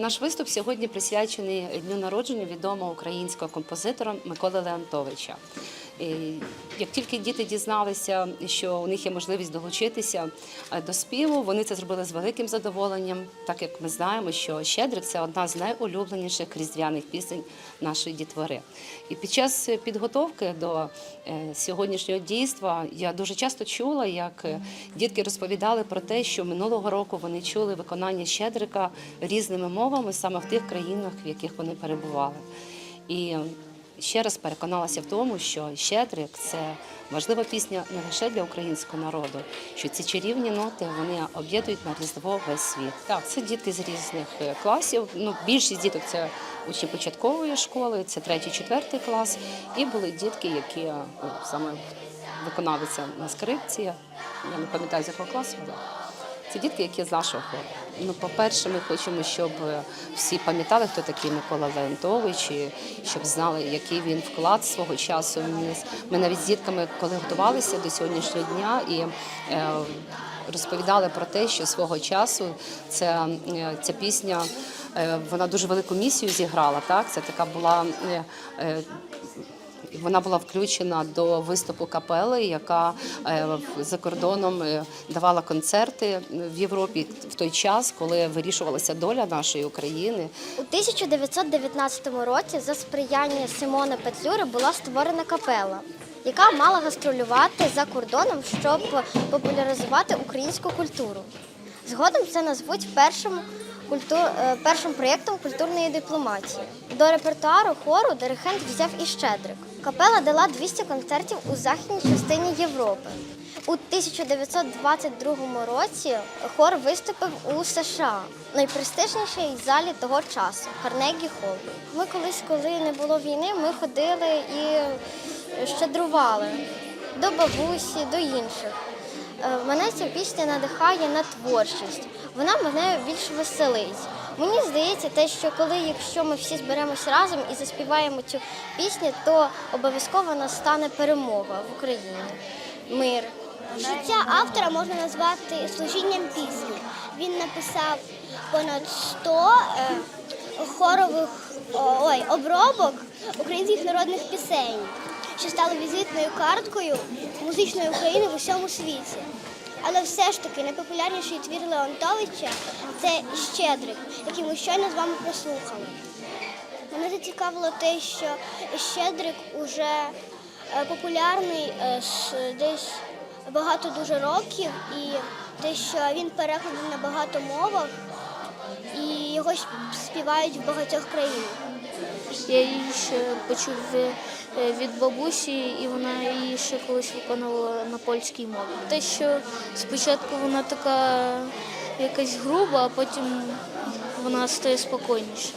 Наш виступ сьогодні присвячений дню народження відомого українського композитора Миколи Леонтовича. І Як тільки діти дізналися, що у них є можливість долучитися е, до співу, вони це зробили з великим задоволенням, так як ми знаємо, що Щедрик це одна з найулюбленіших різдвяних пісень нашої дітвори. І під час підготовки до е, сьогоднішнього дійства я дуже часто чула, як е, дітки розповідали про те, що минулого року вони чули виконання Щедрика різними мовами саме в тих країнах, в яких вони перебували. І ще раз переконалася в тому, що Щедрик це важлива пісня не лише для українського народу, що ці чарівні ноти вони об'єднують на різдво весь світ. Так, це дітки з різних е, класів. Ну, більшість діток це учні початкової школи, це третій, четвертий клас. І були дітки, які е, саме виконавиця на скрипці. Я не пам'ятаю з якого класу. Да. Це дітки, які з нашого хору. Ну, по-перше, ми хочемо, щоб е, всі пам'ятали, хто такий Микола Леонтович, і щоб знали, який він вклад свого часу вніс. Ми навіть з дітками, коли готувалися до сьогоднішнього дня, і е, розповідали про те, що свого часу ця, е, ця пісня вона дуже велику місію зіграла. Так, це така була. Вона була включена до виступу капели, яка е, за кордоном е, давала концерти в Європі в той час, коли вирішувалася доля нашої України. У 1919 році за сприяння Симона Петлюри була створена капела, яка мала гастролювати за кордоном, щоб популяризувати українську культуру. Згодом це назвуть першим, культур... е, першим проєктом культурної дипломатії. До репертуару хору диригент взяв і Щедрик. Капела дала 200 концертів у західній частині Європи. У 1922 році хор виступив у США, найпрестижнішій залі того часу Карнегі Холл. Ми колись, коли не було війни, ми ходили і щедрували до бабусі, до інших. Е, Мене ця пісня надихає на творчість. Вона мене більш веселить. Мені здається, те, що коли, якщо ми всі зберемося разом і заспіваємо цю пісню, то обов'язково настане перемога в Україні. Мир. Життя автора можна назвати служінням пісні. Він написав понад 100 е, хорових ой, обробок українських народних пісень, що стали візитною карткою музичної України в усьому світі. Але все ж таки найпопулярніший твір Леонтовича це Щедрик, який ми щойно з вами прослухали. Мене зацікавило те, що Щедрик уже е, популярний е, десь багато дуже років, і те, що він перекладений на багато мовах, і його співають в багатьох країнах. Я її ще почув е, від бабусі, і вона її ще колись виконувала на польській мові. Те, що спочатку вона така якась груба, а потім вона стає спокійніша.